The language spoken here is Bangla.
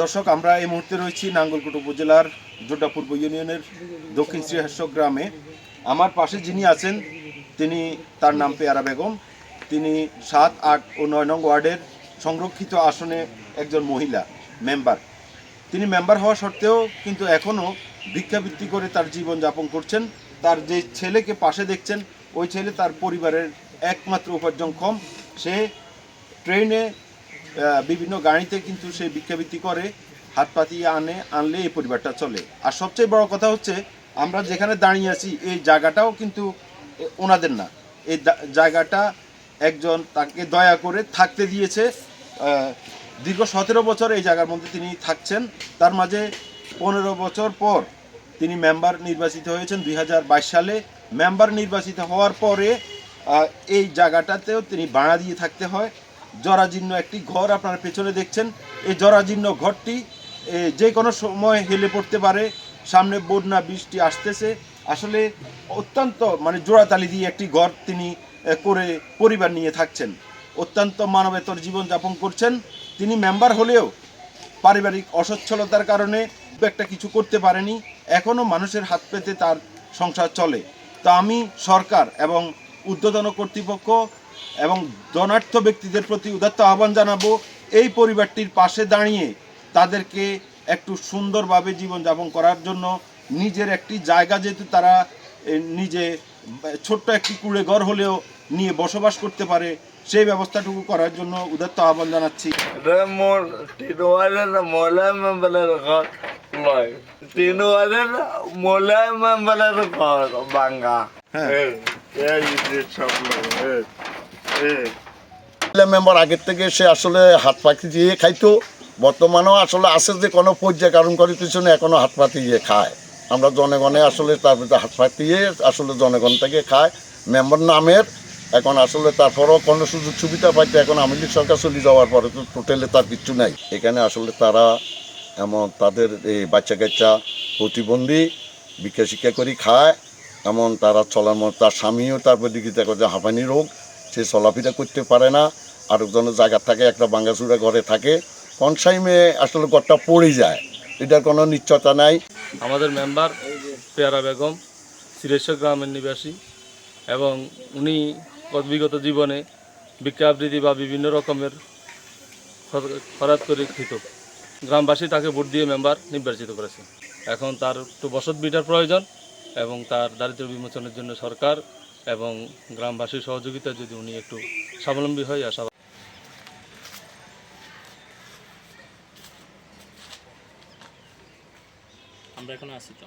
দর্শক, আমরা এই মুহূর্তে রয়েছি নাঙ্গলকোট উপজেলার জোড্ডাপূর্ব ইউনিয়নের দক্ষিণ শ্রীহাস্য গ্রামে। আমার পাশে যিনি আছেন, তিনি তার নাম পেয়ারা বেগম। তিনি সাত, আট ও নয় নং ওয়ার্ডের সংরক্ষিত আসনে একজন মহিলা, মেম্বার। তিনি মেম্বার হওয়া সত্ত্বেও কিন্তু এখনও ভিক্ষাবৃত্তি করে তার জীবন যাপন করছেন। তার যে ছেলেকে পাশে দেখছেন, ওই ছেলে তার পরিবারের একমাত্র উপার্জনক্ষম সে ট্রেনে বিভিন্ন গাড়িতে কিন্তু সে ভিক্ষাবৃত্তি করে, হাত পাতিয়ে আনে, আনলে এই পরিবারটা চলে। আর সবচেয়ে বড় কথা হচ্ছে, আমরা যেখানে দাঁড়িয়ে আছি, এই জায়গাটাও কিন্তু ওনাদের না। এই জায়গাটা একজন তাকে দয়া করে থাকতে দিয়েছে। দীর্ঘ সতেরো বছর এই জায়গার মধ্যে তিনি থাকছেন। তার মাঝে পনেরো বছর পর তিনি মেম্বার নির্বাচিত হয়েছেন দুই হাজার বাইশ সালে। মেম্বার নির্বাচিত হওয়ার পরে এই জায়গাটাতেও তিনি ভাড়া দিয়ে থাকতে হয়। জরাজীর্ণ একটি ঘর আপনারা পেছনে দেখছেন। এই জরাজীর্ণ ঘরটি যে কোনো সময় হেলে পড়তে পারে, সামনে বন্যা, বৃষ্টি আসতেছে। আসলে অত্যন্ত মানে জোড়াতালি দিয়ে একটি ঘর তিনি করে পরিবার নিয়ে থাকছেন। অত্যন্ত মানবেতর জীবনযাপন করছেন। তিনি মেম্বার হলেও পারিবারিক অসচ্ছলতার কারণে একটা কিছু করতে পারেনি। এখনও মানুষের হাত পেতে তার সংসার চলে। তো আমি সরকার এবং ঊর্ধ্বতন কর্তৃপক্ষ এবং ধনার্থ ব্যক্তিদের প্রতি উদাত্ত আহ্বান জানাব এই পরিবারটির পাশে দাঁড়িয়ে তাদেরকে একটু সুন্দরভাবে জীবনযাপন করার জন্য। নিজের একটি জায়গা যেহেতু তারা নিজে ছোট্ট একটি কুড়ে ঘর হলেও নিয়ে বসবাস করতে পারে সেই ব্যবস্থাটুকু করার জন্য উদাত্ত আহ্বান জানাচ্ছি। হ্যাঁ। মেম্বার আগের থেকে সে আসলে হাত পাখি দিয়ে খাইতো। বর্তমানেও আসলে আছে যে কোনো পর্যায় কারণ করে পিছনে এখনও হাত পাতি দিয়ে খায়। আমরা জনগণে আসলে তার ভিতরে হাত পাতিয়ে আসলে জনগণ থেকে খায়। মেম্বার নামের এখন আসলে তারপরও কোনো সুযোগ সুবিধা পাইতে এখন আওয়ামী লীগ সরকার চলে যাওয়ার পরে তো টোটালে তার কিচ্ছু নাই। এখানে আসলে তারা এমন তাদের এই বাচ্চা কাচ্চা প্রতিবন্ধী ভিক্ষা শিক্ষা করে খায়। এমন তারা চলার মতো, তার স্বামীও তারপর দিকে দেখো হাঁপানি রোগ। সে চলাফেরা করতে পারে না, আরেকজনের জায়গা থাকে, একটা বাঙ্গাচুরা ঘরে থাকে। কোন টাইমে আসলে ঘরটা পড়ে যায়, এটার কোনো নিশ্চয়তা নাই। আমাদের মেম্বার পেয়ারা বেগম সিরেশ্বর গ্রামের নিবাসী, এবং উনি গত বিগত জীবনে ভিক্ষা বা বিভিন্ন রকমের খর- খরাত করে খেত গ্রামবাসী তাকে ভোট দিয়ে মেম্বার নির্বাচিত করেছে। এখন তার একটু বসত বিটার প্রয়োজন, এবং তার দারিদ্র বিমোচনের জন্য সরকার এবং গ্রামবাসীর সহযোগিতা যদি উনি একটু স্বাবলম্বী হয় আশা আমরা এখন আসি তো